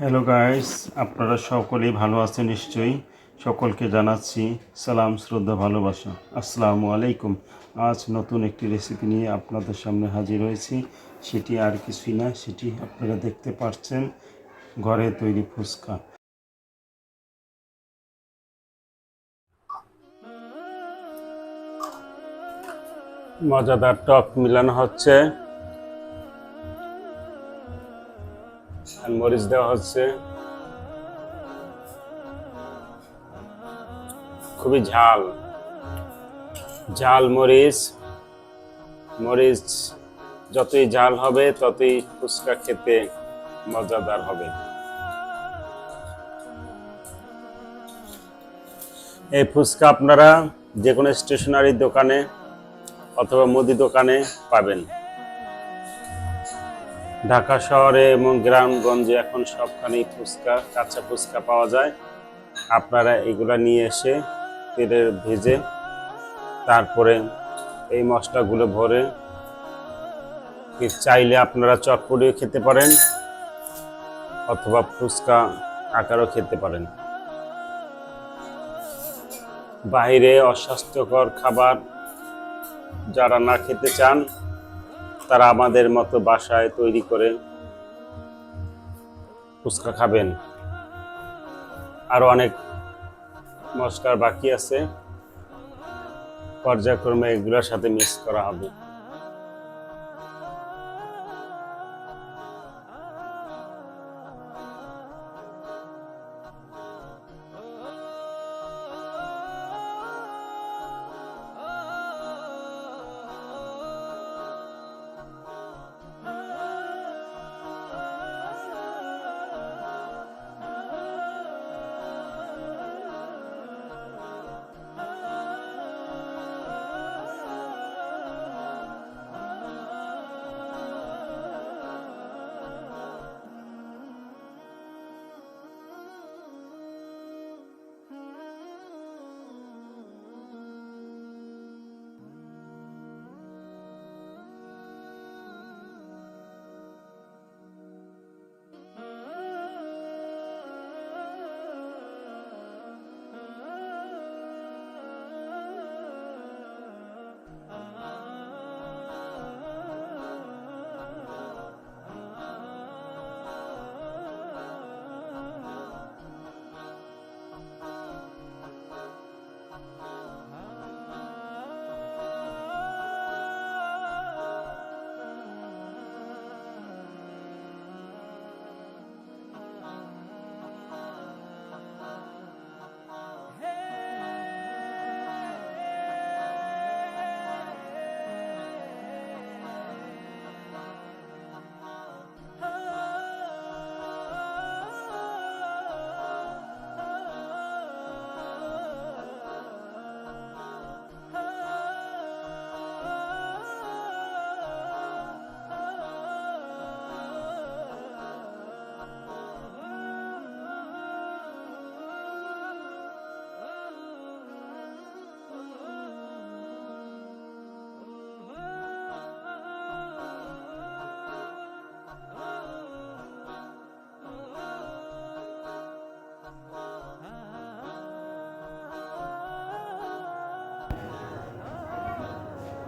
Hello guys আপনারা সকলেই ভালো আছেন নিশ্চয়ই। সকলকে জানাচ্ছি সালাম, শ্রদ্ধা, ভালোবাসা। আসসালামু আলাইকুম। আজ নতুন একটি রেসিপি নিয়ে আপনাদের সামনে হাজির হয়েছি। সেটি আর কিছুই না, সেটি আপনারা দেখতে পাচ্ছেন ঘরে তৈরি ফুচকা। মজাদার টক মিলানো হচ্ছে। মরিচ দেওয়া হচ্ছে খুবই ঝাল। ঝাল মরিচ। মরিচ যতই ঝাল হবে, ততই ফুচকা খেতে মজাদার হবে। এই ফুচকা আপনারা যে কোনো স্টেশনারি দোকানে অথবা মুদি দোকানে পাবেন। ঢাকা শহরে এবং গ্রামগঞ্জে এখন সবখানেই ফুচকা, কাঁচা ফুচকা পাওয়া যায়। আপনারা এগুলা নিয়ে এসে তেলে ভেজে তারপরে এই মশলাগুলো ভরে চাইলে আপনারা চটপটিও খেতে পারেন অথবা ফুচকা আকারও খেতে পারেন। বাইরে অস্বাস্থ্যকর খাবার যারা না খেতে চান তারা আমাদের মতো বাসায় তৈরি করে ফুচকা খাবেন। আরও অনেক মশলার বাকি আছে। পর্যায়ক্রমে এগুলোর সাথে মিক্স করা হবে।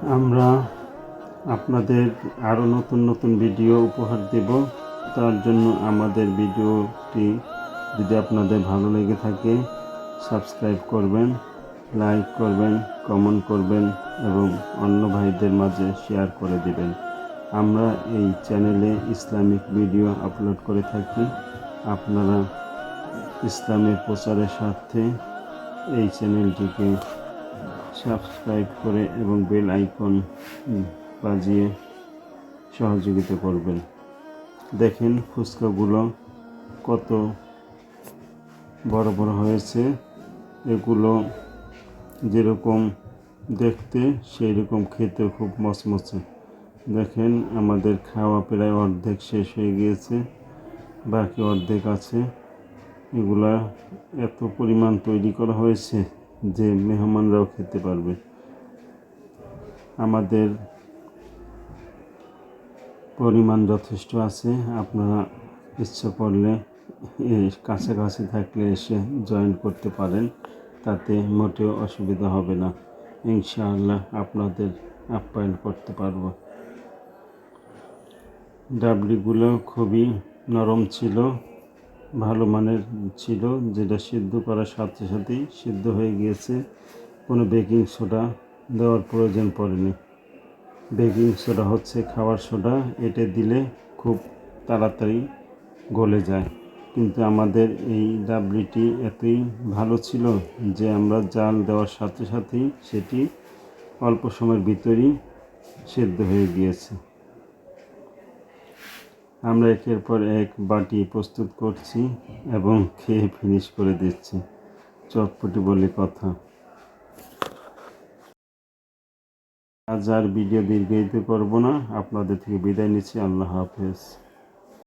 আমরা আপনাদের আরও নতুন নতুন ভিডিও উপহার দেব। তার জন্য আমাদের ভিডিওটি যদি আপনাদের ভালো লেগে থাকে, সাবস্ক্রাইব করবেন, লাইক করবেন, কমেন্ট করবেন এবং অন্য ভাইদের মাঝে শেয়ার করে দেবেন। আমরা এই চ্যানেলে ইসলামিক ভিডিও আপলোড করে থাকি। আপনারা ইসলামের প্রচারের স্বার্থে এই চ্যানেলটিকে সাবস্ক্রাইব করে এবং বেল আইকন বাজিয়ে সহযোগিতা করবেন। দেখেন ফুচকাগুলো কত বড় বড় হয়েছে। এগুলো যেরকম দেখতে সেই রকম খেতে খুব মচমচে। দেখেন আমাদের খাওয়া প্রায় অর্ধেক শেষ হয়ে গিয়েছে। বাকি অর্ধেক আছে। এগুলা এত পরিমাণ তৈরি করা হয়েছে। যে মেহমানরাও খেতে পারবে। আমাদের পরিমাণ যথেষ্ট আছে। আপনারা ইচ্ছা করলে কাছাকাছি থাকলে এসে জয়েন করতে পারেন। তাতে মোটেও অসুবিধা হবে না। ইনশাআল্লাহ আপনাদের আপ্যায়ন করতে পারব। ডাবলিগুলো খুবই নরম ছিল। ভালো মানের ছিল, যেটা সিদ্ধ করার সাথে সাথেই সিদ্ধ হয়ে গিয়েছে। কোনো বেকিং সোডা দেওয়ার প্রয়োজন পড়েনি। বেকিং সোডা হচ্ছে খাবার সোডা, এটে দিলে খুব তাড়াতাড়ি গলে যায়। কিন্তু আমাদের এই ডাবলিটি এতই ভালো ছিল যে আমরা জাল দেওয়ার সাথে সাথেই সেটি অল্প সময়ের ভিতরেই সেদ্ধ হয়ে গিয়েছে। আমরা একের পর এক বাটি প্রস্তুত করছি এবং খেয়ে ফিনিশ করে দিচ্ছি। চটপটি বলে কথা। আজ আর ভিডিও দীর্ঘায়িত করব না। আপনাদের থেকে বিদায় নিচ্ছি। আল্লাহ হাফেজ।